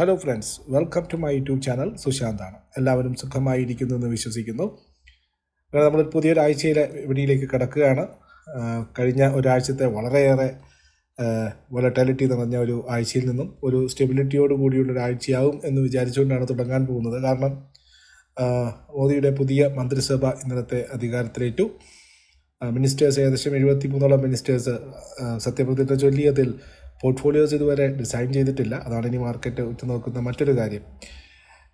Hello friends welcome to my YouTube channel സുശാന്താണ് എല്ലാവരും സുഖമായിരിക്കുന്നു എന്ന് വിശ്വസിക്കുന്നു. നമ്മൾ പുതിയൊരാഴ്ചയിലെ വിപണിയിലേക്ക് കിടക്കുകയാണ്. കഴിഞ്ഞ ഒരാഴ്ചത്തെ വളരെയേറെ വൊലറ്റാലിറ്റി നിറഞ്ഞ ഒരു ആഴ്ചയിൽ നിന്നും ഒരു സ്റ്റെബിലിറ്റിയോട് കൂടിയുള്ള ഒരു ആഴ്ചയാവും എന്ന് വിചാരിച്ചുകൊണ്ടാണ് തുടങ്ങാൻ പോകുന്നത്. കാരണം മോദിയുടെ പുതിയ മന്ത്രിസഭ ഇന്നലത്തെ അധികാരത്തിലേറ്റു. മിനിസ്റ്റേഴ്സ് ഏകദേശം എഴുപത്തി മൂന്നോളം മിനിസ്റ്റേഴ്സ് സത്യപ്രതിജ്ഞ ചൊല്ലിയതിൽ പോർട്ട്ഫോളിയോസ് ഇതുവരെ ഡിസൈൻ ചെയ്തിട്ടില്ല. അതാണ് ഇനി മാർക്കറ്റ് ഉറ്റുനോക്കുന്ന മറ്റൊരു കാര്യം.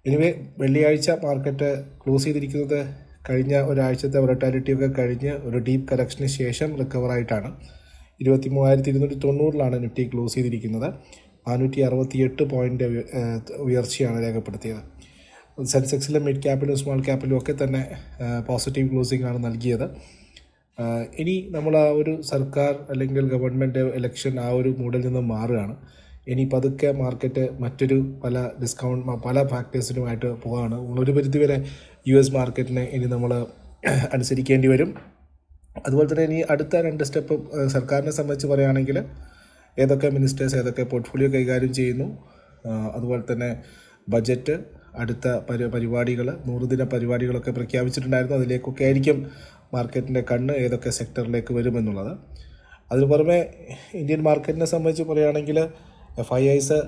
എനിവേ വെള്ളിയാഴ്ച മാർക്കറ്റ് ക്ലോസ് ചെയ്തിരിക്കുന്നത് കഴിഞ്ഞ ഒരാഴ്ചത്തെ വൊളറ്റാലിറ്റി ഒക്കെ കഴിഞ്ഞ് ഒരു ഡീപ്പ് കറക്ഷന് ശേഷം റിക്കവറായിട്ടാണ് ഇരുപത്തി മൂവായിരത്തി ഇരുന്നൂറ്റി തൊണ്ണൂറിലാണ് നിഫ്റ്റി ക്ലോസ് ചെയ്തിരിക്കുന്നത്. നാനൂറ്റി അറുപത്തി എട്ട് പോയിന്റ് ഉയർച്ചയാണ് രേഖപ്പെടുത്തിയത്. സെൻസെക്സിലും മിഡ് ക്യാപ്പിലും സ്മോൾ ക്യാപ്പിലും ഒക്കെ തന്നെ പോസിറ്റീവ് ക്ലോസിംഗ് ആണ് നൽകിയത്. ഇനി നമ്മൾ ആ ഒരു സർക്കാർ അല്ലെങ്കിൽ ഗവൺമെന്റ് ഇലക്ഷൻ ആ ഒരു മൂഡിൽ നിന്ന് മാറുകയാണ്. ഇനി പതുക്കെ മാർക്കറ്റ് മറ്റൊരു പല ഡിസ്കൗണ്ട് പല ഫാക്ടേഴ്സിനുമായിട്ട് പോവുകയാണ്. ഒരു പരിധിവരെ യു എസ് മാർക്കറ്റിനെ ഇനി നമ്മൾ അനുസരിക്കേണ്ടി വരും. അതുപോലെ തന്നെ ഇനി അടുത്ത രണ്ട് സ്റ്റെപ്പ് സർക്കാരിനെ സംബന്ധിച്ച് പറയുകയാണെങ്കിൽ ഏതൊക്കെ മിനിസ്റ്റേഴ്സ് ഏതൊക്കെ പോർട്ട്ഫോളിയോ കൈകാര്യം ചെയ്യുന്നു? അതുപോലെ തന്നെ ബജറ്റ് അടുത്ത പരി പരിപാടികൾ നൂറുദിന പരിപാടികളൊക്കെ പ്രഖ്യാപിച്ചിട്ടുണ്ടായിരുന്നു. അതിലേക്കൊക്കെ ആയിരിക്കും മാർക്കറ്റിന്റെ കണ്ണ് ഏതൊക്കെ സെക്ടറിലേക്ക് വരുമെന്നുള്ളത്. അതിന് പുറമെ ഇന്ത്യൻ മാർക്കറ്റിനെ സംബന്ധിച്ച് പറയുകയാണെങ്കിൽ എഫ് ഐ ഐസ്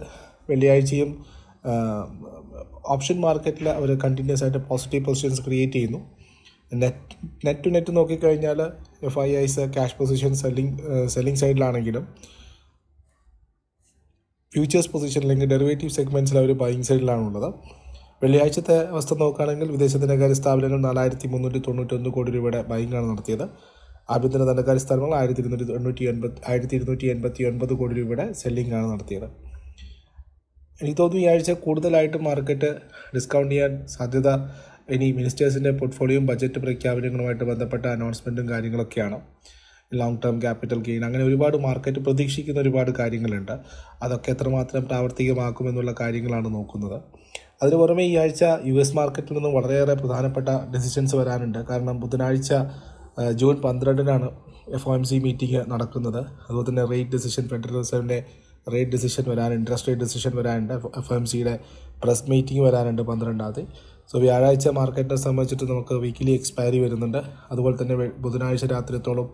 വെള്ളിയാഴ്ചയും ഓപ്ഷൻ മാർക്കറ്റിൽ അവർ കണ്ടിന്യൂസ് ആയിട്ട് പോസിറ്റീവ് പൊസിഷൻസ് ക്രിയേറ്റ് ചെയ്യുന്നു. നെറ്റ് നെറ്റ് ടു നെറ്റ് നോക്കിക്കഴിഞ്ഞാൽ F I Is cash position selling selling സൈഡിലാണെങ്കിലും futures position അല്ലെങ്കിൽ ഡെറിവേറ്റീവ് സെഗ്മെന്റ്സിൽ അവർ ബൈങ് സൈഡിലാണുള്ളത് വെള്ളിയാഴ്ചത്തെ അവസ്ഥ നോക്കുകയാണെങ്കിൽ വിദേശ ധനകാര്യ സ്ഥാപനങ്ങൾ നാലായിരത്തി മുന്നൂറ്റി തൊണ്ണൂറ്റൊന്ന് കോടി രൂപയുടെ ബൈങ്ങാണ് നടത്തിയത്. ആഭ്യന്തര ധനകാര്യ സ്ഥാപനങ്ങൾ ആയിരത്തി ഇരുന്നൂറ്റി തൊണ്ണൂറ്റി എൺപത്തി ആയിരത്തി ഇരുന്നൂറ്റി എൺപത്തി ഒൻപത് കോടി രൂപയുടെ സെല്ലിംഗ് ആണ് നടത്തിയത്. എനിക്ക് തോന്നുന്നു ഈ ആഴ്ച കൂടുതലായിട്ട് മാർക്കറ്റ് ഡിസ്കൗണ്ട് ചെയ്യാൻ സാധ്യത ഇനി മിനിസ്റ്റേഴ്സിന്റെ പോർട്ട്ഫോളിയോയും ബജറ്റ് പ്രഖ്യാപനങ്ങളുമായിട്ട് ബന്ധപ്പെട്ട അനൗൺസ്മെന്റും കാര്യങ്ങളൊക്കെയാണ്. ലോങ് ടേം ക്യാപിറ്റൽ ഗെയിൻ അങ്ങനെ ഒരുപാട് മാർക്കറ്റ് പ്രതീക്ഷിക്കുന്ന ഒരുപാട് കാര്യങ്ങളുണ്ട്. അതൊക്കെ എത്രമാത്രം പ്രാവർത്തികമാക്കുമെന്നുള്ള കാര്യങ്ങളാണ് നോക്കുന്നത്. അതിന് പുറമെ ഈ ആഴ്ച യു എസ് മാർക്കറ്റിൽ നിന്നും വളരെയേറെ പ്രധാനപ്പെട്ട ഡെസിഷൻസ് വരാനുണ്ട്. കാരണം ബുധനാഴ്ച June പന്ത്രണ്ടിനാണ് F O M C meeting നടക്കുന്നത്. അതുപോലെ തന്നെ റേറ്റ് ഡെസിഷൻ ഫെഡറൽ റിസർവിന്റെ റേറ്റ് ഡെസിഷൻ വരാൻ ഇൻട്രസ്റ്റ് റേറ്റ് ഡെസിഷൻ വരാനുണ്ട് എഫ് എം സിയുടെ പ്രസ് മീറ്റിംഗ് വരാനുണ്ട് പന്ത്രണ്ടാം തീയതി. സോ വ്യാഴാഴ്ച മാർക്കറ്റിനെ സംബന്ധിച്ചിട്ട് നമുക്ക് വീക്കിലി എക്സ്പയറി വരുന്നുണ്ട്. അതുപോലെ തന്നെ ബുധനാഴ്ച രാത്രിത്തോളം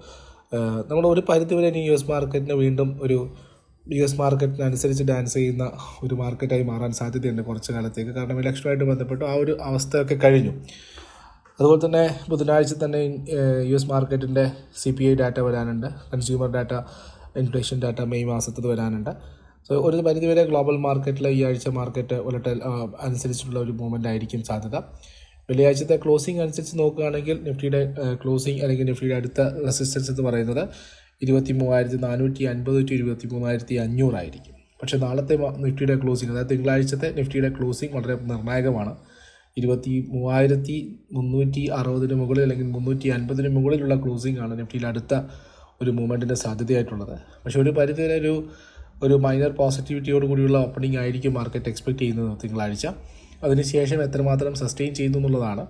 നമ്മൾ ഒരു പരിധിവരെ ഇനി യു എസ് മാർക്കറ്റിന് വീണ്ടും ഒരു യു എസ് മാർക്കറ്റിനനുസരിച്ച് ഡാൻസ് ചെയ്യുന്ന ഒരു മാർക്കറ്റായി മാറാൻ സാധ്യതയുണ്ട് കുറച്ച് കാലത്തേക്ക്. കാരണം ഇലക്ഷനുമായിട്ട് ബന്ധപ്പെട്ട് ആ ഒരു അവസ്ഥയൊക്കെ കഴിഞ്ഞു. അതുപോലെ തന്നെ ബുധനാഴ്ച തന്നെ യു എസ് മാർക്കറ്റിന്റെ സി പി ഐ ഡാറ്റ വരാനുണ്ട്. Consumer data inflation data May മാസത്തത് വരാനുണ്ട്. സോ ഒരു പരിധിവരെ ഗ്ലോബൽ മാർക്കറ്റിൽ ഈ ആഴ്ച മാർക്കറ്റ് വോളറ്റൈൽ അനുസരിച്ചിട്ടുള്ള ഒരു മൂവ്മെന്റ് ആയിരിക്കും സാധ്യത. വെള്ളിയാഴ്ചത്തെ ക്ലോസിംഗ് അനുസരിച്ച് നോക്കുകയാണെങ്കിൽ നിഫ്റ്റിയുടെ ക്ലോസിംഗ് അല്ലെങ്കിൽ നിഫ്റ്റിയുടെ അടുത്ത റെസിസ്റ്റൻസ് എന്ന് പറയുന്നത് ഇരുപത്തി മൂവായിരത്തി നാനൂറ്റി അൻപത് ടു ഇരുപത്തി മൂവായിരത്തി അഞ്ഞൂറായിരിക്കും. പക്ഷേ നാളത്തെ നിഫ്റ്റിയുടെ ക്ലോസിംഗ് അതായത് തിങ്കളാഴ്ചത്തെ നിഫ്റ്റിയുടെ ക്ലോസിങ് വളരെ നിർണായകമാണ്. ഇരുപത്തി മൂവായിരത്തി മുന്നൂറ്റി അറുപതിന് മുകളിൽ അല്ലെങ്കിൽ മുന്നൂറ്റി അൻപതിന് മുകളിലുള്ള ക്ലോസിംഗ് ആണ് നിഫ്റ്റിയിൽ അടുത്ത ഒരു മൂവ്മെന്റിന്റെ സാധ്യതയായിട്ടുള്ളത്. പക്ഷേ ഒരു പരിധിവരെ ഒരു ഒരു മൈനർ പോസിറ്റിവിറ്റിയോട് കൂടിയുള്ള ഓപ്പണിംഗ് ആയിരിക്കും മാർക്കറ്റ് എക്സ്പെക്ട് ചെയ്യുന്നത് തിങ്കളാഴ്ച. അതിനുശേഷം എത്രമാത്രം സസ്റ്റെയിൻ ചെയ്യുന്നു എന്നുള്ളതാണ്.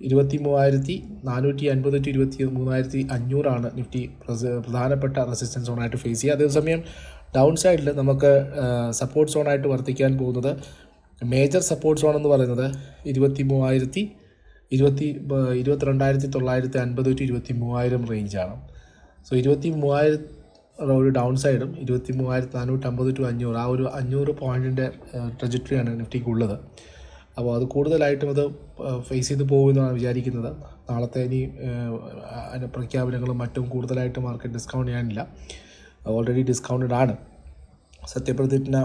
ഇരുപത്തി മൂവായിരത്തി നാനൂറ്റി അൻപത് ടു ഇരുപത്തി മൂവായിരത്തി അഞ്ഞൂറാണ് നിഫ്റ്റി പ്രധാനപ്പെട്ട റെസിസ്റ്റൻസ് സോണായിട്ട് ഫേസ് ചെയ്യുക അതേസമയം ഡൗൺ സൈഡിൽ നമുക്ക് സപ്പോർട്ട് സോണായിട്ട് വർത്തിക്കാൻ പോകുന്നത് മേജർ സപ്പോർട്ട് സോൺ എന്ന് പറയുന്നത് ഇരുപത്തി മൂവായിരത്തി ഇരുപത്തി ഇരുപത്തിരണ്ടായിരത്തി തൊള്ളായിരത്തി അൻപത് ടു ഇരുപത്തി മൂവായിരം റേഞ്ചാണ് സോ ഇരുപത്തി മൂവായിരം ഒരു ഡൗൺ സൈഡും ഇരുപത്തി മൂവായിരത്തി നാനൂറ്റമ്പത് ടു അഞ്ഞൂറ് ആ ഒരു അഞ്ഞൂറ് പോയിന്റിന്റെ ട്രജക്ടറിയാണ് നിഫ്റ്റിക്കുള്ളത്. അപ്പോൾ അത് കൂടുതലായിട്ടും അത് ഫേസ് ചെയ്ത് പോകുമെന്നാണ് വിചാരിക്കുന്നത്. നാളത്തെ ഇനി അതിന്റെ പ്രഖ്യാപനങ്ങളും മറ്റും കൂടുതലായിട്ട് മാർക്കറ്റ് ഡിസ്കൗണ്ട് ചെയ്യാനില്ല. ഓൾറെഡി ഡിസ്കൗണ്ടഡ് ആണ്. സത്യപ്രതിജ്ഞ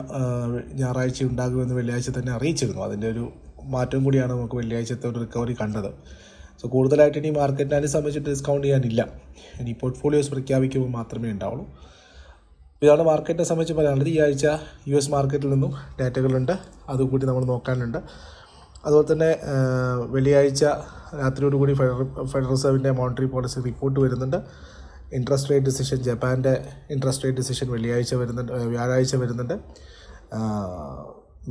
ഞായറാഴ്ച ഉണ്ടാകുമെന്ന് വെള്ളിയാഴ്ച തന്നെ അറിയിച്ചിരുന്നു. അതിന്റെ ഒരു മാറ്റം കൂടിയാണ് നമുക്ക് വെള്ളിയാഴ്ചത്തെ ഒരു റിക്കവറി കണ്ടത്. സോ കൂടുതലായിട്ട് ഇനി മാർക്കറ്റിനെ സംബന്ധിച്ച് ഡിസ്കൗണ്ട് ചെയ്യാനില്ല. ഇനി പോർട്ട്ഫോളിയോസ് പ്രഖ്യാപിക്കുമ്പോൾ മാത്രമേ ഉണ്ടാവുള്ളൂ. ഇതാണ് മാർക്കറ്റിനെ സംബന്ധിച്ച് പറയാനുള്ളത്. ഈ ആഴ്ച യു എസ് മാർക്കറ്റിൽ നിന്നും ഡാറ്റകളുണ്ട് അതുകൂടി നമ്മൾ നോക്കാനുണ്ട്. അതുപോലെ തന്നെ വെള്ളിയാഴ്ച രാത്രിയോടുകൂടി ഫെഡറൽ ഫെഡറൽ റിസർവിന്റെ മോണിറ്ററി പോളിസി റിപ്പോർട്ട് വരുന്നുണ്ട്. ഇൻട്രസ്റ്റ് റേറ്റ് ഡിസിഷൻ ജപ്പാന്റെ ഇൻട്രസ്റ്റ് റേറ്റ് ഡിസിഷൻ വെള്ളിയാഴ്ച വരുന്നുണ്ട് വ്യാഴാഴ്ച വരുന്നുണ്ട്.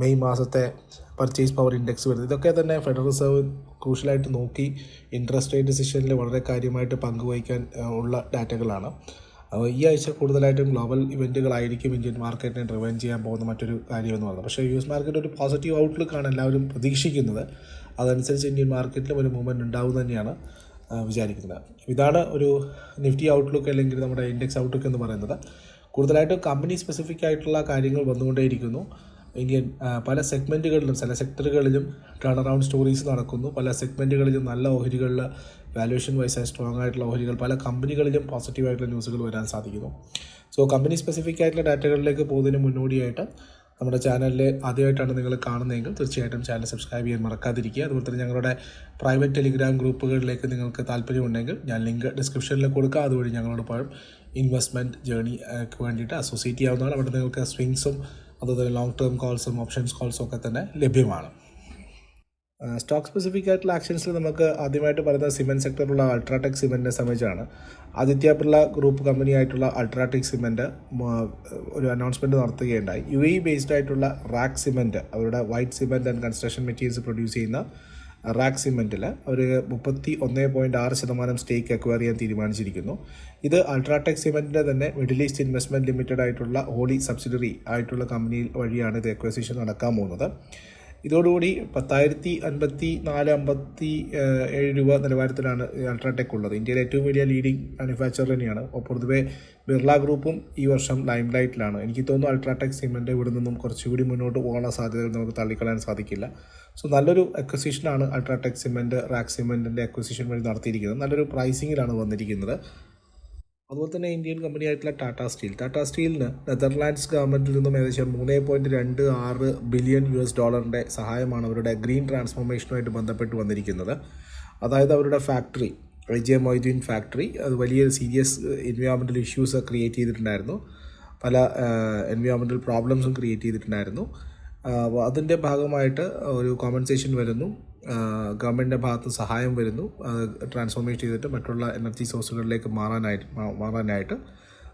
മെയ് മാസത്തെ പർച്ചേസ് പവർ ഇൻഡെക്സ് വരുന്നത് ഇതൊക്കെ തന്നെ ഫെഡറൽ റിസർവ് ക്രൂഷ്യലായിട്ട് നോക്കി ഇൻട്രസ്റ്റ് റേറ്റ് ഡിസിഷനിൽ വളരെ കാര്യമായിട്ട് പങ്കുവഹിക്കാൻ ഉള്ള ഡാറ്റകളാണ്. ഈ ആഴ്ച കൂടുതലായിട്ടും ഗ്ലോബൽ ഇവന്റുകളായിരിക്കും ഇന്ത്യൻ മാർക്കറ്റിനെ ഡ്രിവൈൻ ചെയ്യാൻ പോകുന്ന മറ്റൊരു കാര്യമെന്ന് പറയുന്നത്. പക്ഷേ യു എസ് മാർക്കറ്റ് ഒരു പോസിറ്റീവ് ഔട്ട്ലുക്കാണ് എല്ലാവരും പ്രതീക്ഷിക്കുന്നത്. അതനുസരിച്ച് ഇന്ത്യൻ മാർക്കറ്റിലും ഒരു മൂവ്മെന്റ് ഉണ്ടാവും തന്നെയാണ് വിചാരിക്കുന്നത്. ഇതാണ് ഒരു നിഫ്റ്റി ഔട്ട്ലുക്ക് അല്ലെങ്കിൽ നമ്മുടെ ഇൻഡെക്സ് ഔട്ട്ലുക്ക് എന്ന് പറയുന്നത്. കൂടുതലായിട്ടും കമ്പനി സ്പെസിഫിക് ആയിട്ടുള്ള കാര്യങ്ങൾ വന്നുകൊണ്ടേയിരിക്കുന്നു. ഇന്ത്യൻ പല സെഗ്മെന്റുകളിലും ചില സെക്ടറുകളിലും ടേൺ അറൗണ്ട് സ്റ്റോറീസ് നടക്കുന്നു. പല സെഗ്മെന്റുകളിലും നല്ല ഓഹരികളിൽ വാല്യുവേഷൻ വൈസ് സ്ട്രോങ് ആയിട്ടുള്ള ഓഹരികൾ പല കമ്പനികളിലും പോസിറ്റീവ് ആയിട്ടുള്ള ന്യൂസുകൾ വരാൻ സാധിക്കുന്നു. സോ കമ്പനി സ്പെസിഫിക് ആയിട്ടുള്ള ഡാറ്റകളിലേക്ക് പോകുന്നതിന് മുന്നോടിയായിട്ട് നമ്മുടെ ചാനലിൽ ആദ്യമായിട്ടാണ് നിങ്ങൾ കാണുന്നതെങ്കിൽ തീർച്ചയായിട്ടും ചാനൽ സബ്സ്ക്രൈബ് ചെയ്യാൻ മറക്കാതിരിക്കുക. അതുപോലെ തന്നെ ഞങ്ങളുടെ പ്രൈവറ്റ് ടെലിഗ്രാം ഗ്രൂപ്പുകളിലേക്ക് നിങ്ങൾക്ക് താല്പര്യമുണ്ടെങ്കിൽ ഞാൻ ലിങ്ക് ഡിസ്ക്രിപ്ഷനിൽ കൊടുക്കുക അതുവഴി ഞങ്ങളോടൊപ്പം ഇൻവെസ്റ്റ്മെന്റ് ജേണിക്ക് വേണ്ടിയിട്ട് അസോസിയേറ്റ് ചെയ്യാവുന്നതാണ്. അവിടെ നിങ്ങൾക്ക് സ്വിങ്സും അതുപോലെ ലോങ് ടേം കോൾസും ഓപ്ഷൻസ് കോൾസും ഒക്കെ തന്നെ ലഭ്യമാണ്. സ്റ്റോക്ക് സ്പെസിഫിക് ആയിട്ടുള്ള ആക്ഷൻസിൽ നമുക്ക് ആദ്യമായിട്ട് പറയുന്നത് സിമെന്റ് സെക്ടറിലുള്ള അൾട്രാടെക് സിമെന്റിനെ സംബന്ധിച്ചാണ്. ആദിത്യ ബിർള ഗ്രൂപ്പ് കമ്പനി ആയിട്ടുള്ള അൾട്രാടെക് സിമെന്റ് ഒരു അനൗൺസ്മെന്റ് നടത്തുകയുണ്ടായി. യു എ ബേസ്ഡ് ആയിട്ടുള്ള റാക്ക് സിമെന്റ് അവരുടെ white cement and construction materials produce ചെയ്യുന്ന റാക്ക് സിമെന്റിൽ അവർ മുപ്പത്തി ഒന്ന് പോയിന്റ് ആറ് ശതമാനം സ്റ്റേക്ക് അക്വയർ ചെയ്യാൻ തീരുമാനിച്ചിരിക്കുന്നു. ഇത് അൾട്രാടെക് സിമെന്റിന്റെ തന്നെ മിഡിൽ ഈസ്റ്റ് ഇൻവെസ്റ്റ്മെന്റ് ലിമിറ്റഡ് ആയിട്ടുള്ള ഹോളി സബ്സിഡറി ആയിട്ടുള്ള കമ്പനി വഴിയാണ് ഇത് അക്വസിഷൻ നടക്കാൻ പോകുന്നത്. ഇതോടുകൂടി പത്തായിരത്തി അൻപത്തി നാല് അമ്പത്തി ഏഴ് രൂപ നിലവാരത്തിലാണ് അൾട്രാടെക് ഉള്ളത്. ഇന്ത്യയിലെ ഏറ്റവും വലിയ ലീഡിംഗ് മാനുഫാക്ചർ തന്നെയാണ്. പൊതുവെ ബിർള ഗ്രൂപ്പും ഈ വർഷം ലൈം ലൈറ്റിലാണ് എനിക്ക് തോന്നുന്നു അൾട്രാടെക് സിമെന്റ് ഇവിടെ നിന്നും കുറച്ചുകൂടി മുന്നോട്ട് പോകാനുള്ള സാധ്യതകൾ നമുക്ക് തള്ളിക്കളയാൻ സാധിക്കില്ല. സോ നല്ലൊരു അക്വസിഷനാണ് അൾട്രാടെക് സിമെന്റ് റാക്ക് സിമെന്റിന്റെ അക്വസിഷൻ വഴി നടത്തിയിരിക്കുന്നത്. നല്ലൊരു പ്രൈസിങ്ങിലാണ് വന്നിരിക്കുന്നത്. അതുപോലെ തന്നെ ഇന്ത്യൻ കമ്പനി ആയിട്ടുള്ള ടാറ്റ സ്റ്റീൽ ടാറ്റ സ്റ്റീലിന് നെതർലാൻഡ്സ് ഗവൺമെന്റിൽ നിന്നും ഏകദേശം മൂന്ന് പോയിന്റ് രണ്ട് ആറ് ബില്യൺ യു എസ് ഡോളറിന്റെ സഹായമാണ് അവരുടെ ഗ്രീൻ ട്രാൻസ്ഫോർമേഷനുമായിട്ട് ബന്ധപ്പെട്ട് വന്നിരിക്കുന്നത്. അതായത് അവരുടെ ഫാക്ടറി ജെ മൊയ്തീൻ ഫാക്ടറി അത് വലിയ സീരിയസ് എൻവയോൺമെന്റൽ ഇഷ്യൂസ് ക്രിയേറ്റ് ചെയ്തിട്ടുണ്ടായിരുന്നു. പല എൻവയോൺമെന്റൽ പ്രോബ്ലംസും ക്രിയേറ്റ് ചെയ്തിട്ടുണ്ടായിരുന്നു. അതിന്റെ ഭാഗമായിട്ട് ഒരു കോമ്പൻസേഷൻ വരുന്നു. ഗവൺമെന്റിന്റെ ഭാഗത്ത് സഹായം വരുന്നു. ട്രാൻസ്ഫോർമേഷൻ ചെയ്തിട്ട് മറ്റുള്ള എനർജി സോഴ്സുകളിലേക്ക് മാറാനായിട്ട് മാറാനായിട്ട്.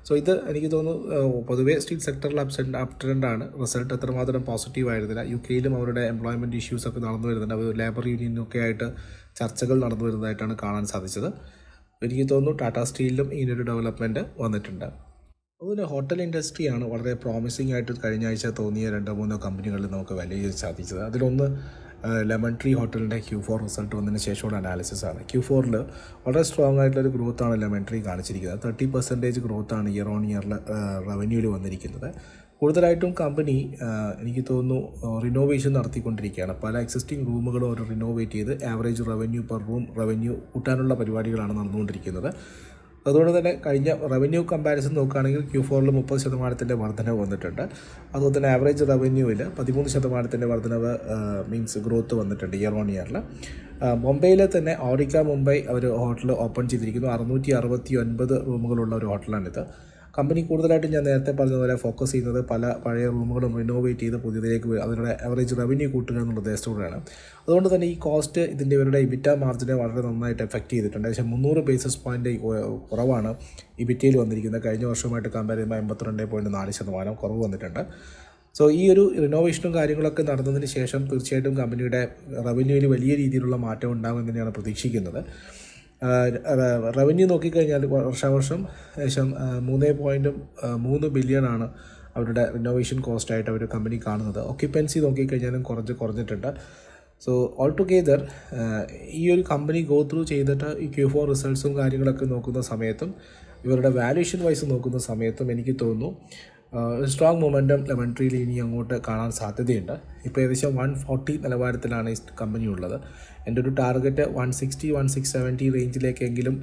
സോ ഇത് എനിക്ക് തോന്നുന്നു പൊതുവേ സ്റ്റീൽ സെക്ടറിൽ അപ്സ് അപ് ട്രെൻഡാണ് റിസൾട്ട് എത്രമാത്രം പോസിറ്റീവ് ആയിരുന്നില്ല. യു കെയിലും അവരുടെ എംപ്ലോയ്മെന്റ് ഇഷ്യൂസ് ഒക്കെ നടന്നു വരുന്നുണ്ട്. അവർ ലേബർ യൂണിയനൊക്കെ ആയിട്ട് ചർച്ചകൾ നടന്നു വരുന്നതായിട്ടാണ് കാണാൻ സാധിച്ചത്. എനിക്ക് തോന്നുന്നു ടാറ്റ സ്റ്റീലിലും ഇങ്ങനൊരു ഡെവലപ്മെന്റ് വന്നിട്ടുണ്ട്. അതുപോലെ ഹോട്ടൽ ഇൻഡസ്ട്രിയാണ് വളരെ പ്രോമിസിംഗ് ആയിട്ട് കഴിഞ്ഞ ആഴ്ച തോന്നിയ രണ്ടോ മൂന്നോ കമ്പനികളിൽ നമുക്ക് വിലയിരുത്താൻ സാധിച്ചത് അതിലൊന്ന് Lemon Tree hotel Q four result വന്നതിന് ശേഷമുള്ള അനാലിസിസ് ആണ്. ക്യൂ ഫോറിൽ വളരെ സ്ട്രോങ് ആയിട്ടുള്ളൊരു ഗ്രോത്താണ് ലെമൺ ട്രീ കാണിച്ചിരിക്കുന്നത്. തേർട്ടി പെർസെന്റേജ് ഗ്രോത്താണ് ഇയർ ഓൺ ഇയറിൽ റവന്യൂവിൽ വന്നിരിക്കുന്നത്. കൂടുതലായിട്ടും കമ്പനി എനിക്ക് തോന്നുന്നു റിനോവേഷൻ നടത്തിക്കൊണ്ടിരിക്കുകയാണ്. പല എക്സിസ്റ്റിംഗ് റൂമുകളും അവർ റിനോവേറ്റ് ചെയ്ത് average revenue per room revenue കൂട്ടാനുള്ള പരിപാടികളാണ് നടന്നുകൊണ്ടിരിക്കുന്നത്. അതുകൊണ്ട് തന്നെ കഴിഞ്ഞ റവന്യൂ കമ്പാരിസൺ നോക്കുകയാണെങ്കിൽ ക്യൂ ഫോറിൽ മുപ്പത് ശതമാനത്തിന്റെ വർധനവ് വന്നിട്ടുണ്ട്. അതുപോലെ തന്നെ ആവറേജ് റവന്യൂവിൽ പതിമൂന്ന് ശതമാനത്തിന്റെ വർധനവ് മീൻസ് ഗ്രോത്ത് വന്നിട്ടുണ്ട് ഇയർ ഓൺ ഇയറിൽ മുംബൈയിലെ തന്നെ ഓറിക്ക മുംബൈ അവർ ഹോട്ടൽ ഓപ്പൺ ചെയ്തിരിക്കുന്നു. അറുന്നൂറ്റി അറുപത്തി ഒൻപത് റൂമുകളുള്ള ഒരു ഹോട്ടലാണിത് കമ്പനി കൂടുതലായിട്ടും ഞാൻ നേരത്തെ പറഞ്ഞതുപോലെ ഫോക്കസ് ചെയ്യുന്നത് പല പഴയ റൂമുകളും റിനോവേറ്റ് ചെയ്ത് പുതിയതിലേക്ക് അതിനുള്ള ആവറേജ് റവന്യൂ കൂട്ടുക എന്നുള്ള ഉദ്ദേശത്തോടെയാണ് അതുകൊണ്ട് തന്നെ ഈ കോസ്റ്റ് ഇതിന്റെ ഇവരുടെ ഇബിറ്റ മാർജിനെ വളരെ നന്നായിട്ട് എഫക്റ്റ് ചെയ്തിട്ടുണ്ട്. ഏകദേശം മുന്നൂറ് ബേസിസ് പോയിന്റ് കുറവാണ് ഇബിറ്റയിൽ വന്നിരിക്കുന്നത്. കഴിഞ്ഞ വർഷവുമായിട്ട് കമ്പയർ ചെയ്യുമ്പോൾ എൺപത്തിരണ്ട് പോയിന്റ് നാല് ശതമാനം കുറവ് വന്നിട്ടുണ്ട്. സോ ഈ ഒരു റിനോവേഷനും കാര്യങ്ങളൊക്കെ നടന്നതിന് ശേഷം തീർച്ചയായിട്ടും കമ്പനിയുടെ റവന്യൂവിൽ വലിയ രീതിയിലുള്ള മാറ്റം ഉണ്ടാകുമെന്ന് തന്നെയാണ് പ്രതീക്ഷിക്കുന്നത്. റവന്യൂ നോക്കിക്കഴിഞ്ഞാൽ വർഷാവർഷം ഏകദേശം മൂന്ന് പോയിന്റ് മൂന്ന് ബില്യൺ ആണ് അവരുടെ റിനോവേഷൻ കോസ്റ്റായിട്ട് അവർ കമ്പനി കാണുന്നത്. ഓക്യുപ്പൻസി നോക്കിക്കഴിഞ്ഞാലും കുറച്ച് കുറഞ്ഞിട്ടുണ്ട്. സോ ഓൾ ടുഗെദർ ഈ ഒരു കമ്പനി ഗോ ത്രൂ ചെയ്തിട്ട് ഈ ക്യൂ ഫോർ റിസൾട്ട്സും കാര്യങ്ങളൊക്കെ നോക്കുന്ന സമയത്തും ഇവരുടെ വാല്യൂഷൻ വൈസ് നോക്കുന്ന സമയത്തും എനിക്ക് തോന്നുന്നു സ്ട്രോങ് മൊമെന്റം ലെമൺട്രിയിൽ ഇനി അങ്ങോട്ട് കാണാൻ സാധ്യതയുണ്ട്. ഇപ്പോൾ ഏകദേശം വൺ ഫോർട്ടി നിലവാരത്തിലാണ് ഈ കമ്പനി ഉള്ളത്. എന്റെ ഒരു target one sixty one six seventy റേഞ്ചിലേക്കെങ്കിലും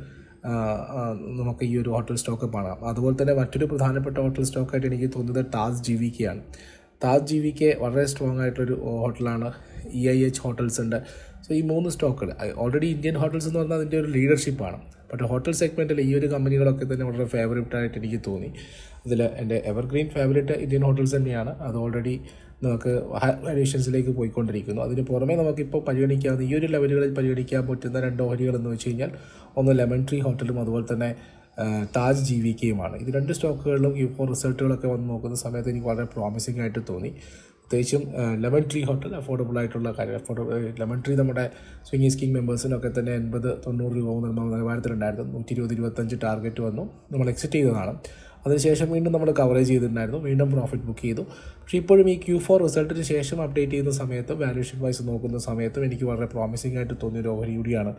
നമുക്ക് ഈ ഒരു ഹോട്ടൽ സ്റ്റോക്ക് കാണാം. അതുപോലെ തന്നെ മറ്റൊരു പ്രധാനപ്പെട്ട ഹോട്ടൽ സ്റ്റോക്കായിട്ട് എനിക്ക് തോന്നുന്നത് താജ് ജി വി കെയാണ് താജ് ജി വി കെ വളരെ സ്ട്രോങ് ആയിട്ടൊരു ഹോട്ടലാണ് ഇ ഐ എച്ച് ഹോട്ടൽസ് ഉണ്ട്. സോ ഈ മൂന്ന് സ്റ്റോക്കുകൾ ഓൾറെഡി ഇന്ത്യൻ ഹോട്ടൽസ് എന്ന് പറഞ്ഞാൽ അതിന്റെ ഒരു ലീഡർഷിപ്പാണ് ബട്ട് ഹോട്ടൽ സെഗ്മെന്റിൽ ഈ ഒരു കമ്പനികളൊക്കെ തന്നെ വളരെ ഫേവറേറ്റ് ആയിട്ട് എനിക്ക് തോന്നി. ഇതിൽ എന്റെ എവർഗ്രീൻ ഫേവറേറ്റ് ഇന്ത്യൻ ഹോട്ടൽസ് തന്നെയാണ്. അത് ഓൾറെഡി നമുക്ക് വാല്യൂഷൻസിലേക്ക് പോയിക്കൊണ്ടിരിക്കുന്നു. അതിന് പുറമേ നമുക്കിപ്പോൾ പരിഗണിക്കാവുന്ന ഈ ഒരു ലെവലുകളിൽ പരിഗണിക്കാൻ പറ്റുന്ന രണ്ട് ഓഹരികൾ എന്ന് വെച്ച് കഴിഞ്ഞാൽ ഒന്ന് ലെമൺ ട്രീ ഹോട്ടലും അതുപോലെ തന്നെ താജ് ജി വി കെയുമാണ് ഇത് രണ്ട് സ്റ്റോക്കുകളിലും ഇപ്പോൾ റിസൾട്ടുകളൊക്കെ വന്ന് നോക്കുന്ന സമയത്ത് എനിക്ക് വളരെ പ്രോമിസിംഗ് ആയിട്ട് തോന്നി. പ്രത്യേകിച്ചും ലെമൺ ട്രീ ഹോട്ടൽ അഫോർഡബിൾ ആയിട്ടുള്ള കാര്യം അഫോർഡബിൾ ലെമൺ ട്രീ നമ്മുടെ സ്വിംഗി സ്കീം മെമ്പേഴ്സിനൊക്കെ തന്നെ എൺപത് തൊണ്ണൂറ് രൂപ നിലവാരത്തിലുണ്ടായിരുന്നു. നൂറ്റി ഇരുപത് ഇരുപത്തഞ്ച് ടാർഗറ്റ് വന്നു. നമ്മൾ എക്സിറ്റ് ചെയ്തതാണ്. അതിനുശേഷം വീണ്ടും നമ്മൾ കവറേജ് ചെയ്തിട്ടുണ്ടായിരുന്നു. വീണ്ടും പ്രോഫിറ്റ് ബുക്ക് ചെയ്തു. പക്ഷേ ഇപ്പോഴും ഈ ക്യൂ ഫോർ റിസൾട്ടിന് ശേഷം അപ്ഡേറ്റ് ചെയ്യുന്ന സമയത്ത് വാല്യൂഷൻ വൈസ് നോക്കുന്ന സമയത്തും എനിക്ക് വളരെ പ്രോമിസിംഗ് ആയിട്ട് തോന്നിയ ഒരു ഓഹരി കൂടിയാണ്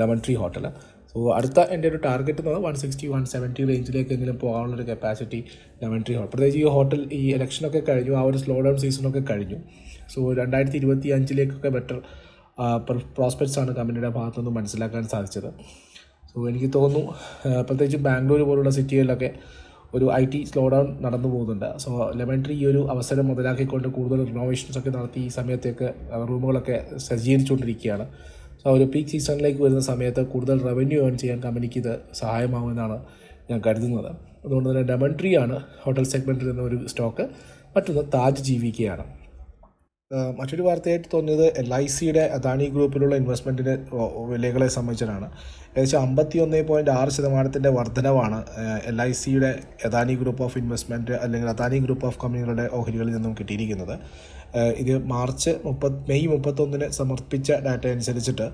ലെമൺ ട്രീ ഹോട്ടൽ സോ അടുത്ത എന്റെ ഒരു ടാർഗറ്റ് എന്ന് വൺ സിക്സ്റ്റി വൺ സെവന്റി റേഞ്ചിലേക്കെങ്കിലും പോകാനുള്ളൊരു കപ്പാസിറ്റി ലെമൺ ട്രീ ഹോട്ടൽ പ്രത്യേകിച്ച് ഈ ഹോട്ടൽ ഈ ഇലക്ഷനൊക്കെ കഴിഞ്ഞു ആ ഒരു സ്ലോ ഡൗൺ സീസണൊക്കെ കഴിഞ്ഞു. സോ രണ്ടായിരത്തി ഇരുപത്തി അഞ്ചിലേക്കൊക്കെ ബെറ്റർ പ്രോസ്പെക്ട്സ് ആണ് കമ്പനിയുടെ ഭാഗത്തുനിന്ന് മനസ്സിലാക്കാൻ സാധിച്ചത്. സോ എനിക്ക് തോന്നുന്നു പ്രത്യേകിച്ച് ബാംഗ്ലൂർ പോലുള്ള സിറ്റികളിലൊക്കെ ഒരു ഐ ടി സ്ലോ ഡൗൺ നടന്നു പോകുന്നുണ്ട്. സോ ലെമൻട്രി ഈ ഒരു അവസരം മുതലാക്കിക്കൊണ്ട് കൂടുതൽ റിനോവേഷൻസ് ഒക്കെ നടത്തി ഈ സമയത്തേക്ക് റൂമുകളൊക്കെ സജ്ജീകരിച്ചുകൊണ്ടിരിക്കുകയാണ്. സോ ഒരു പീക്ക് സീസണിലേക്ക് വരുന്ന സമയത്ത് കൂടുതൽ റവന്യൂ ഏൺ ചെയ്യാൻ കമ്പനിക്ക് ഇത് സഹായമാകുമെന്നാണ് ഞാൻ കരുതുന്നത്. അതുകൊണ്ട് തന്നെ ലെമൻട്രി ആണ് ഹോട്ടൽ സെഗ്മെന്റിൽ നിന്ന് ഒരു സ്റ്റോക്ക് മറ്റൊന്ന് താജ് ജീവിക്കുകയാണ് മറ്റൊരു വാർത്തയായിട്ട് തോന്നിയത് എൽ ഐ സിയുടെ അദാനി ഗ്രൂപ്പിലുള്ള ഇൻവെസ്റ്റ്മെന്റിന്റെ വിലകളെ സംബന്ധിച്ചിട്ടാണ് ഏകദേശം അമ്പത്തി ഒന്ന് പോയിന്റ് ആറ് ശതമാനത്തിന്റെ വർധനവാണ് എൽ ഐ സിയുടെ അദാനി ഗ്രൂപ്പ് ഓഫ് ഇൻവെസ്റ്റ്മെന്റ് അല്ലെങ്കിൽ അദാനി ഗ്രൂപ്പ് ഓഫ് കമ്പനികളുടെ ഓഹരികളിൽ നിന്നും കിട്ടിയിരിക്കുന്നത്. ഇത് മാർച്ച് മുപ്പത് മെയ് മുപ്പത്തൊന്നിന് സമർപ്പിച്ച ഡാറ്റ അനുസരിച്ചിട്ട്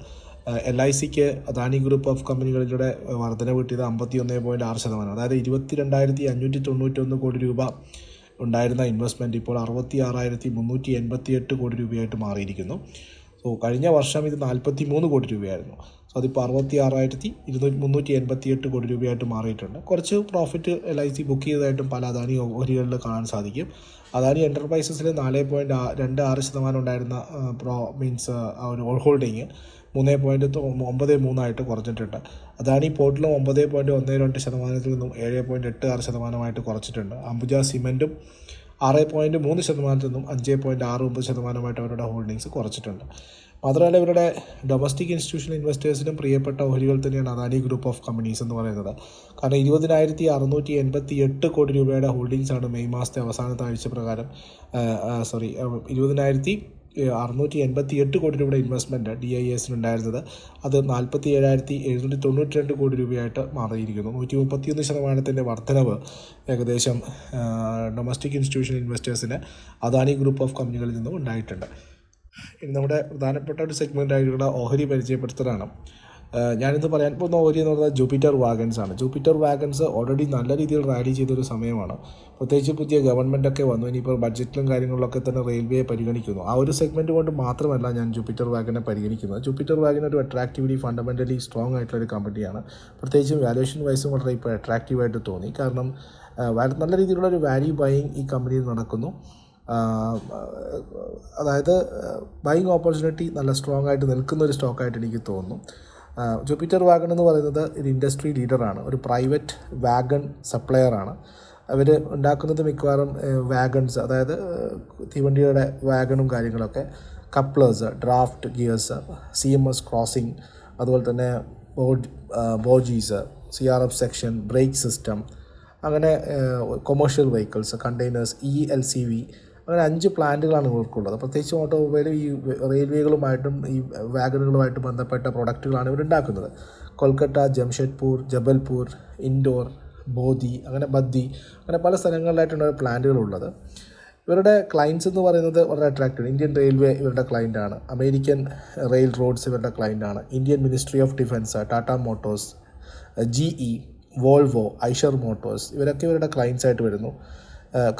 എൽ ഐ സിക്ക് അദാനി ഗ്രൂപ്പ് ഓഫ് കമ്പനികളിലൂടെ വർധന കിട്ടിയത് അമ്പത്തി ഒന്ന് പോയിന്റ് ആറ് ശതമാനം. അതായത് ഇരുപത്തി രണ്ടായിരത്തി അഞ്ഞൂറ്റി തൊണ്ണൂറ്റൊന്ന് കോടി രൂപ ഉണ്ടായിരുന്ന ഇൻവെസ്റ്റ്മെന്റ് ഇപ്പോൾ അറുപത്തി ആറായിരത്തി മുന്നൂറ്റി എൺപത്തി എട്ട് കോടി രൂപയായിട്ട് മാറിയിരിക്കുന്നു. സോ കഴിഞ്ഞ വർഷം ഇത് നാൽപ്പത്തി മൂന്ന് കോടി രൂപയായിരുന്നു. സോ അതിപ്പോൾ അറുപത്തി ആറായിരത്തി ഇരുന്നൂറ്റി മുന്നൂറ്റി എൺപത്തി എട്ട് കോടി രൂപയായിട്ട് മാറിയിട്ടുണ്ട്. കുറച്ച് profit L I C book ചെയ്തതായിട്ടും പല അദാനി ഓഹരികളിൽ കാണാൻ സാധിക്കും. അദാനി എന്റർപ്രൈസസിൽ നാല് പോയിന്റ് രണ്ട് ആറ് ശതമാനം ഉണ്ടായിരുന്ന പ്രോ മീൻസ് ആ ഒരു ഹോൾഡിങ് മൂന്ന് പോയിന്റ് ഒമ്പത് മൂന്നായിട്ട് കുറഞ്ഞിട്ടുണ്ട്. അദാനി പോർട്ടിലും ഒമ്പത് പോയിന്റ് ഒന്ന് രണ്ട് ശതമാനത്തിൽ നിന്നും ഏഴ് പോയിന്റ് എട്ട് ആറ് ശതമാനമായിട്ട് കുറച്ചിട്ടുണ്ട്. അംബുജ സിമെന്റും ആറ് പോയിന്റ് മൂന്ന് ശതമാനത്തിൽ നിന്നും അഞ്ച് പോയിന്റ് ആറ് ഒമ്പത് ശതമാനമായിട്ട് അവരുടെ ഹോൾഡിങ്സ് കുറച്ചിട്ടുണ്ട്. മാത്രമല്ല ഇവരുടെ ഡൊമസ്റ്റിക് ഇൻസ്റ്റിറ്റ്യൂഷണൽ ഇൻവെസ്റ്റേഴ്സിനും പ്രിയപ്പെട്ട ഓഹരികൾ തന്നെയാണ് അദാനി ഗ്രൂപ്പ് ഓഫ് കമ്പനീസ് എന്ന് പറയുന്നത്. കാരണം ഇരുപതിനായിരത്തി അറുന്നൂറ്റി എൺപത്തി എട്ട് കോടി രൂപയുടെ ഹോൾഡിങ്സ് ആണ് മെയ് മാസത്തെ അവസാനത്തെ ആഴ്ച പ്രകാരം സോറി ഇരുപതിനായിരത്തി അറുന്നൂറ്റി എൺപത്തി എട്ട് കോടി രൂപയുടെ ഇൻവെസ്റ്റ്മെന്റ് ഡി ഐ എസിനുണ്ടായിരുന്നത് അത് നാൽപ്പത്തി ഏഴായിരത്തി എഴുന്നൂറ്റി തൊണ്ണൂറ്റി രണ്ട് കോടി രൂപയായിട്ട് മാറിയിരിക്കുന്നു. നൂറ്റി മുപ്പത്തിയൊന്ന് ശതമാനത്തിന്റെ വർധനവ് ഏകദേശം ഡൊമസ്റ്റിക് ഇൻസ്റ്റിറ്റ്യൂഷൻ ഇൻവെസ്റ്റേഴ്സിന് അദാനി ഗ്രൂപ്പ് ഓഫ് കമ്പനികളിൽ നിന്നും ഉണ്ടായിട്ടുണ്ട്. ഇനി നമ്മുടെ പ്രധാനപ്പെട്ട ഒരു സെഗ്മെന്റ് ആയിട്ടുള്ള ഓഹരി പരിചയപ്പെടുത്തലാണ്. ഞാനിന്ന് പറയാൻ പോകുന്ന ഓരി എന്ന് പറഞ്ഞാൽ ജൂപ്പിറ്റർ വാഗൻസ് ആണ്. ജൂപ്പിറ്റർ വാഗൻസ് ഓൾറെഡി നല്ല രീതിയിൽ റാലി ചെയ്തൊരു സമയമാണ്. പ്രത്യേകിച്ച് പുതിയ ഒക്കെ വന്നു ഇനിയിപ്പോൾ ബഡ്ജറ്റിലും കാര്യങ്ങളിലൊക്കെ തന്നെ റെയിൽവേയെ പരിഗണിക്കുന്നു. ആ ഒരു സെഗ്മെന്റ് കൊണ്ട് മാത്രമല്ല ഞാൻ ജൂപ്പിറ്റർ വാഗനെ പരിഗണിക്കുന്നത്. ജൂപ്പിറ്റർ വാഗൻ ഒരു അട്രാക്റ്റിവിറ്റി ഫണ്ടമെന്റലി സ്ട്രോങ് ആയിട്ടുള്ള ഒരു കമ്പനിയാണ് പ്രത്യേകിച്ചും വാല്യുവേഷൻ വൈസും വളരെ ഇപ്പോൾ അട്രാക്റ്റീവായിട്ട് തോന്നി. കാരണം നല്ല രീതിയിലുള്ള ഒരു വാല്യൂ ബൈയിങ് ഈ കമ്പനിയിൽ നടക്കുന്നു. അതായത് ബൈങ് ഓപ്പർച്യൂണിറ്റി നല്ല സ്ട്രോങ് ആയിട്ട് നിൽക്കുന്ന ഒരു സ്റ്റോക്കായിട്ട് എനിക്ക് തോന്നുന്നു. ജൂപ്പിറ്റർ വാഗൺ എന്ന് പറയുന്നത് ഒരു ഇൻഡസ്ട്രി ലീഡറാണ് ഒരു പ്രൈവറ്റ് വാഗൺ സപ്ലയറാണ് അവർ ഉണ്ടാക്കുന്നത് മിക്കവാറും വാഗൺസ് അതായത് തീവണ്ടിയുടെ വാഗണും കാര്യങ്ങളൊക്കെ couplers draft gears C M S crossing അതുപോലെ തന്നെ board bogies C R F section brake system അങ്ങനെ commercial vehicles containers E L C V അങ്ങനെ അഞ്ച് പ്ലാന്റുകളാണ് ഇവർക്കുള്ളത്. പ്രത്യേകിച്ച് ഓട്ടോമൊബൈൽ ഈ റെയിൽവേകളുമായിട്ടും ഈ വാഗണുകളുമായിട്ട് ബന്ധപ്പെട്ട പ്രൊഡക്റ്റുകളാണ് ഇവരുണ്ടാക്കുന്നത്. കൊൽക്കത്ത ജംഷഡ്പൂർ ജബൽപൂർ ഇൻഡോർ ബോധി അങ്ങനെ ബദ്ദി അങ്ങനെ പല സ്ഥലങ്ങളിലായിട്ടാണ് പ്ലാന്റുകളുള്ളത്. ഇവരുടെ ക്ലയൻസ് എന്ന് പറയുന്നത് വളരെ അട്രാക്റ്റീവ് ഇന്ത്യൻ റെയിൽവേ ഇവരുടെ ആണ്. അമേരിക്കൻ റെയിൽ റോഡ്സ് ഇവരുടെ ആണ്. Indian ministry of defence Tata motors G E Volvo Eicher motors ഇവരൊക്കെ ഇവരുടെ ക്ലയൻസ് ആയിട്ട് വരുന്നു.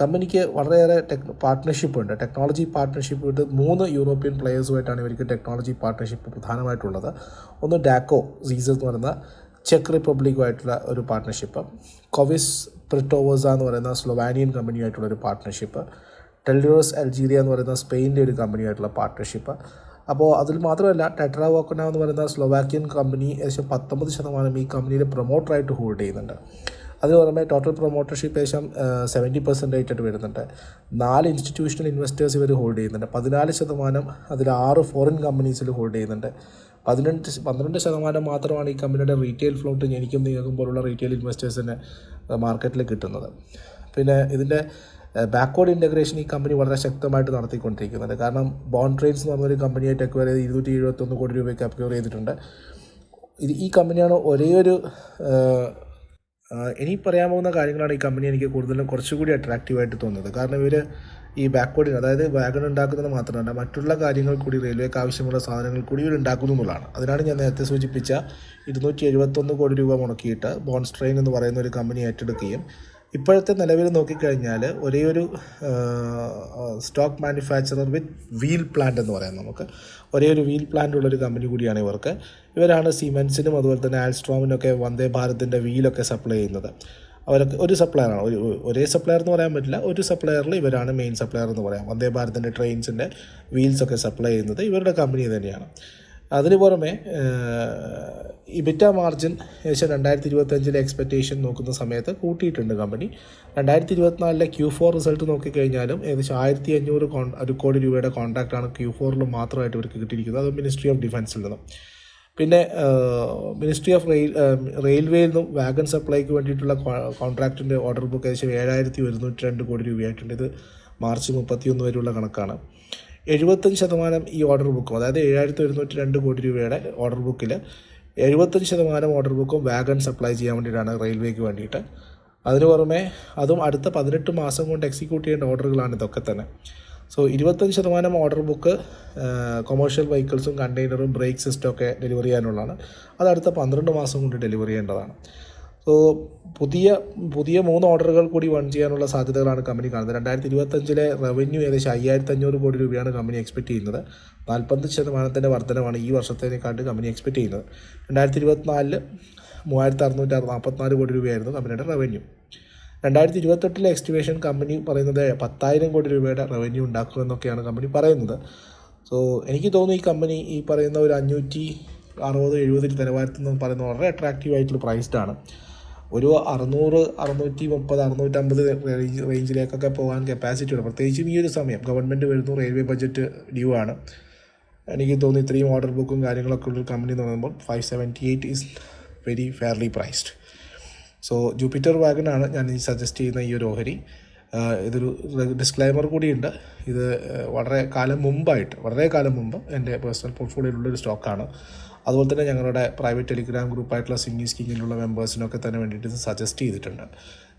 കമ്പനിക്ക് വളരെയേറെ ടെക് പാർട്ട്ണർഷിപ്പ് ഉണ്ട്. ടെക്നോളജി പാർട്ട്ണർഷിപ്പ് ആയിട്ട് മൂന്ന് യൂറോപ്യൻ പ്ലെയേഴ്സുമായിട്ടാണ് ഇവർക്ക് ടെക്നോളജി പാർട്ട്ണർഷിപ്പ് പ്രധാനമായിട്ടുള്ളത്. ഒന്ന് ഡാക്കോ സീസർ എന്ന് പറയുന്ന ചെക്ക് റിപ്പബ്ലിക്കുമായിട്ടുള്ള ഒരു പാർട്ട്ണർഷിപ്പ് കൊവിസ് പ്രിട്ടോവോസ എന്ന് പറയുന്ന സ്ലൊവാനിയൻ കമ്പനിയായിട്ടുള്ള ഒരു പാർട്ട്ണർഷിപ്പ് ടെലിറോസ് അൽജീരിയ എന്ന് പറയുന്ന സ്പെയിനിന്റെ ഒരു കമ്പനിയായിട്ടുള്ള പാർട്ട്ണർഷിപ്പ് അപ്പോൾ അതിൽ മാത്രമല്ല ടെട്രാ വോക്കന എന്ന് പറയുന്ന സ്ലൊവാക്യൻ കമ്പനി ഏകദേശം പത്തൊമ്പത് ശതമാനം ഈ കമ്പനിയിൽ പ്രൊമോട്ടറായിട്ട് ഹോൾഡ് ചെയ്യുന്നുണ്ട്. അതിന് പുറമെ ടോട്ടൽ പ്രൊമോട്ടർഷിപ്പ് ഏകദേശം സെവന്റി പെർസെന്റേജ് ആയിട്ട് വരുന്നുണ്ട്. നാല് ഇൻസ്റ്റിറ്റ്യൂഷണൽ ഇൻവെസ്റ്റേഴ്സ് ഇവർ ഹോൾഡ് ചെയ്യുന്നുണ്ട്. പതിനാല് ശതമാനം അതിൽ ആറ് ഫോറിൻ കമ്പനീസിൽ ഹോൾഡ് ചെയ്യുന്നുണ്ട്. പതിനെട്ട് പന്ത്രണ്ട് ശതമാനം മാത്രമാണ് ഈ കമ്പനിയുടെ റീറ്റെയിൽ ഫ്ലോട്ട് എനിക്കും നിങ്ങൾക്കും പോലുള്ള റീറ്റെയിൽ ഇൻവെസ്റ്റേഴ്സിന് മാർക്കറ്റിൽ കിട്ടുന്നത്. പിന്നെ ഇതിന്റെ ബാക്ക്വേർഡ് ഇന്റഗ്രേഷൻ ഈ കമ്പനി വളരെ ശക്തമായിട്ട് നടത്തിക്കൊണ്ടിരിക്കുന്നുണ്ട്. കാരണം ബോൺ ട്രെയിൻസ് എന്ന് പറഞ്ഞൊരു കമ്പനിയായിട്ട് അക്വയർ ചെയ്ത് ഇരുന്നൂറ്റി എഴുപത്തൊന്ന് കോടി രൂപയ്ക്ക് അക്വയർ ചെയ്തിട്ടുണ്ട്. ഇത് ഈ കമ്പനിയാണ് ഒരേ ഒരു ഇനി പറയാൻ പോകുന്ന കാര്യങ്ങളാണ് ഈ കമ്പനി എനിക്ക് കൂടുതലും കുറച്ചുകൂടി അട്രാക്റ്റീവായിട്ട് തോന്നുന്നത്. കാരണം ഇവർ ഈ ബാക്ക്വേഡിന് അതായത് വാഗൺ ഉണ്ടാക്കുന്നത് മാത്രമല്ല മറ്റുള്ള കാര്യങ്ങൾ കൂടി റെയിൽവേക്ക് ആവശ്യമുള്ള സാധനങ്ങൾ കൂടി ഇവർ ഉണ്ടാക്കുന്നു എന്നുള്ളതാണ്. അതിനാണ് ഞാൻ നേരത്തെ സൂചിപ്പിച്ച ഇരുന്നൂറ്റി എഴുപത്തൊന്ന് കോടി രൂപ മുടക്കിയിട്ട് ബോൺസ്ട്രെയിൻ എന്ന് പറയുന്ന ഒരു കമ്പനി ഏറ്റെടുക്കുകയും ഇപ്പോഴത്തെ നിലവിൽ നോക്കിക്കഴിഞ്ഞാൽ ഒരേ ഒരു stock manufacturer with wheel plant എന്ന് പറയാം നമുക്ക്. ഒരേ ഒരു വീൽ പ്ലാന്റ് ഉള്ളൊരു കമ്പനി കൂടിയാണ് ഇവർക്ക്. ഇവരാണ് സിമെൻസിനും അതുപോലെ തന്നെ ആൽസ്ട്രോമിനൊക്കെ വന്ദേ ഭാരതിന്റെ വീലൊക്കെ സപ്ലൈ ചെയ്യുന്നത്. അവരൊക്കെ ഒരു സപ്ലയറാണ് ഒരു ഒരേ സപ്ലയർ എന്ന് പറയാൻ പറ്റില്ല. ഒരു സപ്ലയറിൽ ഇവരാണ് മെയിൻ സപ്ലയർ എന്ന് പറയാം. വന്ദേ ഭാരതിന്റെ ട്രെയിൻസിന്റെ വീൽസൊക്കെ സപ്ലൈ ചെയ്യുന്നത് ഇവരുടെ കമ്പനി തന്നെയാണ്. അതിന് പുറമെ ഇബിറ്റ മാർജിൻ ഏകദേശം രണ്ടായിരത്തി ഇരുപത്തഞ്ചിലെ എക്സ്പെക്റ്റേഷൻ നോക്കുന്ന സമയത്ത് കൂട്ടിയിട്ടുണ്ട് കമ്പനി രണ്ടായിരത്തി ഇരുപത്തിനാലിലെ ക്യൂ ഫോർ റിസൾട്ട് നോക്കിക്കഴിഞ്ഞാലും ഏകദേശം ആയിരത്തി അഞ്ഞൂറ് കോൺ ഒരു കോടി രൂപയുടെ കോൺട്രാക്റ്റാണ് ക്യൂ ഫോറിൽ മാത്രമായിട്ട് ഇവർക്ക് കിട്ടിയിരിക്കുന്നത്. അത് മിനിസ്ട്രി ഓഫ് ഡിഫൻസിൽ നിന്നും പിന്നെ മിനിസ്ട്രി ഓഫ് റെയിൽ റെയിൽവേയിൽ നിന്നും വാഗൺ സപ്ലൈക്ക് വേണ്ടിയിട്ടുള്ള കോൺട്രാക്റ്റിന്റെ ഓർഡർ ബുക്ക് ഏകദേശം ഏഴായിരത്തി ഒരുന്നൂറ്റി രണ്ട് കോടി രൂപയായിട്ടുണ്ട്. ഇത് മാർച്ച് മുപ്പത്തിയൊന്ന് വരെയുള്ള കണക്കാണ്. എഴുപത്തഞ്ച് ശതമാനം ഈ ഓർഡർ ബുക്കും അതായത് ഏഴായിരത്തി ഒരുന്നൂറ്റി രണ്ട് കോടി രൂപയുടെ ഓർഡർ ബുക്കിൽ എഴുപത്തഞ്ച് ശതമാനം ഓർഡർ ബുക്കും വാഗൺ സപ്ലൈ ചെയ്യാൻ വേണ്ടിയിട്ടാണ് റെയിൽവേക്ക് വേണ്ടിയിട്ട്. അതിന് പുറമെ അതും അടുത്ത പതിനെട്ട് മാസം കൊണ്ട് എക്സിക്യൂട്ട് ചെയ്യേണ്ട ഓർഡറുകളാണ് ഇതൊക്കെ തന്നെ. സോ ഇരുപത്തഞ്ച് ശതമാനം ഓർഡർ ബുക്ക് കൊമേഴ്ഷ്യൽ വെഹിക്കിൾസും കണ്ടെയ്നറും ബ്രേക്ക് സിസ്റ്റം ഒക്കെ ഡെലിവറി ചെയ്യാനുള്ളതാണ്. അത് അടുത്ത പന്ത്രണ്ട് മാസം കൊണ്ട് ഡെലിവറി ചെയ്യേണ്ടതാണ്. സോ പുതിയ പുതിയ മൂന്ന് ഓർഡറുകൾ കൂടി വൺ ചെയ്യാനുള്ള സാധ്യതകളാണ് കമ്പനി കാണുന്നത്. രണ്ടായിരത്തി ഇരുപത്തഞ്ചിലെ റവന്യൂ ഏകദേശം അയ്യായിരത്തി അഞ്ഞൂറ് കോടി രൂപയാണ് കമ്പനി എക്സ്പെക്ട് ചെയ്യുന്നത്. നാൽപ്പത്തഞ്ച് ശതമാനത്തിന്റെ വർധനമാണ് ഈ വർഷത്തേക്കാട്ട് കമ്പനി എക്സ്പെക്ട് ചെയ്യുന്നത്. രണ്ടായിരത്തി ഇരുപത്തിനാലിൽ മൂവായിരത്തി അറുന്നൂറ്റി നാൽപ്പത്തിനാല് കോടി രൂപയായിരുന്നു കമ്പനിയുടെ റവന്യൂ രണ്ടായിരത്തി ഇരുപത്തെട്ടിലെ എസ്റ്റിമേഷൻ കമ്പനി പറയുന്നത് പത്തായിരം കോടി രൂപയുടെ റവന്യൂ ഉണ്ടാക്കുമെന്നൊക്കെയാണ് കമ്പനി പറയുന്നത്. സോ എനിക്ക് തോന്നുന്നു ഈ കമ്പനി ഈ പറയുന്ന ഒരു അഞ്ഞൂറ്റി അറുപത് എഴുപതിൽ നിലവാരത്തിൽ നിന്ന് പറയുന്നത് വളരെ അട്രാക്റ്റീവ് ആയിട്ടുള്ള പ്രൈസ്ഡ് ആണ്. ഒരു അറുന്നൂറ് അറുന്നൂറ്റി മുപ്പത് അറുന്നൂറ്റമ്പത് റേഞ്ച് റേഞ്ചിലേക്കൊക്കെ പോകാൻ കപ്പാസിറ്റി ഉണ്ട്. പ്രത്യേകിച്ചും ഈ ഒരു സമയം ഗവൺമെന്റ് വരുന്നു റെയിൽവേ ബഡ്ജറ്റ് ഡ്യൂ ആണ്. എനിക്ക് തോന്നി ഇത്രയും ഓർഡർ ബുക്കും കാര്യങ്ങളൊക്കെ ഉള്ള കമ്പനി എന്ന് പറയുമ്പോൾ five seventy eight is very fairly priced so Jupiter ആണ് ഞാൻ ഈ സജസ്റ്റ് ചെയ്യുന്ന ഈ ഒരു ഓഹരി. ഇതൊരു ഡിസ്ക്ലൈമർ കൂടിയുണ്ട്. ഇത് വളരെ കാലം മുമ്പായിട്ട് വളരെ കാലം മുമ്പ് എന്റെ പേഴ്സണൽ പോർട്ട്ഫോളിയോയിലുള്ളൊരു സ്റ്റോക്കാണ് അതുപോലെ തന്നെ ഞങ്ങളുടെ പ്രൈവറ്റ് ടെലിഗ്രാം ഗ്രൂപ്പായിട്ടുള്ള സിംഗി സ്കിങ്ങിലുള്ള മെമ്പേഴ്സിനൊക്കെ തന്നെ വേണ്ടിയിട്ട് സജസ്റ്റ് ചെയ്തിട്ടുണ്ട്.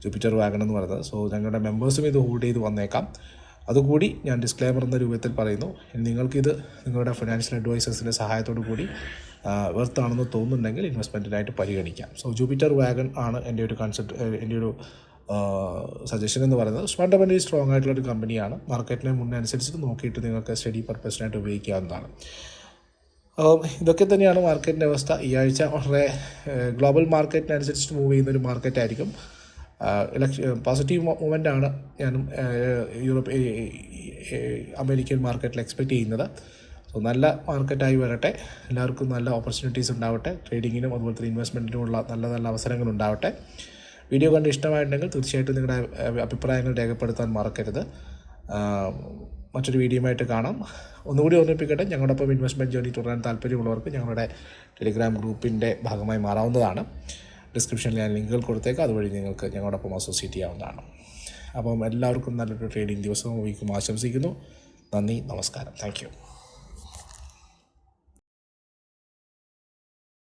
ജൂപ്പിറ്റർ വാഗൺ എന്ന് പറയുന്നത്. സോ ഞങ്ങളുടെ മെമ്പേഴ്സും ഇത് ഹോൾഡ് ചെയ്ത് വന്നേക്കാം. അതുകൂടി ഞാൻ ഡിസ്ക്ലൈമർ എന്ന രൂപത്തിൽ പറയുന്നു. നിങ്ങൾക്കിത് നിങ്ങളുടെ ഫിനാൻഷ്യൽ അഡ്വൈസേഴ്സിന്റെ സഹായത്തോടു കൂടി വെർത്ത് വെർത്താണെന്ന് തോന്നുന്നുണ്ടെങ്കിൽ ഇൻവെസ്റ്റ്മെന്റിനായിട്ട് പരിഗണിക്കാം. സോ ജൂപ്പിറ്റർ വാഗൺ ആണ് എന്റെ ഒരു കൺസെപ്റ്റ് എന്റെ ഒരു സജഷൻ എന്ന് പറയുന്നത്. ഫണ്ടമെന്റലി സ്ട്രോങ് ആയിട്ടുള്ള ഒരു കമ്പനിയാണ് മാർക്കറ്റിനെ മുന്നേ അനുസരിച്ച് നോക്കിയിട്ട് നിങ്ങൾക്ക് സ്റ്റഡി പർപ്പസിനായിട്ട് ഉപയോഗിക്കാവുന്നതാണ്. ഇതൊക്കെ തന്നെയാണ് മാർക്കറ്റിന്റെ അവസ്ഥ. ഈ ആഴ്ച വളരെ ഗ്ലോബൽ മാർക്കറ്റിനനുസരിച്ച് മൂവ് ചെയ്യുന്ന ഒരു മാർക്കറ്റ് ആയിരിക്കും. ഇലക്ഷൻ പോസിറ്റീവ് മൂവ്മെന്റ് ആണ് ഞാനും യൂറോപ്പ് അമേരിക്കൻ മാർക്കറ്റിൽ എക്സ്പെക്റ്റ് ചെയ്യുന്നത്. സോ നല്ല മാർക്കറ്റായി വരട്ടെ. എല്ലാവർക്കും നല്ല ഓപ്പർച്യൂണിറ്റീസ് ഉണ്ടാവട്ടെ. ട്രേഡിങ്ങിനും അതുപോലെ തന്നെ ഇൻവെസ്റ്റ്മെന്റിനുമുള്ള നല്ല നല്ല അവസരങ്ങൾ ഉണ്ടാവട്ടെ. വീഡിയോ കണ്ട് ഇഷ്ടമായിട്ടുണ്ടെങ്കിൽ തീർച്ചയായിട്ടും നിങ്ങളുടെ അഭിപ്രായങ്ങൾ രേഖപ്പെടുത്താൻ മറക്കരുത്. മറ്റൊരു വീഡിയോയുമായിട്ട് കാണാം. ഒന്നുകൂടി ഓർമ്മിപ്പിക്കട്ടെ ഞങ്ങളോടൊപ്പം ഇൻവെസ്റ്റ്മെന്റ് ജേർണി തുടരാൻ താല്പര്യമുള്ളവർക്ക് ഞങ്ങളുടെ ടെലിഗ്രാം ഗ്രൂപ്പിന്റെ ഭാഗമായി മാറാവുന്നതാണ്. ഡിസ്ക്രിപ്ഷനിൽ ഞാൻ ലിങ്കുകൾ കൊടുത്തേക്കാം. അതുവഴി നിങ്ങൾക്ക് ഞങ്ങളോടൊപ്പം അസോസിയേറ്റ് ചെയ്യാവുന്നതാണ്. അപ്പം എല്ലാവർക്കും നല്ലൊരു ട്രേഡിംഗ് ദിവസവും വീക്കും ആശംസിക്കുന്നു. നന്ദി നമസ്കാരം. താങ്ക്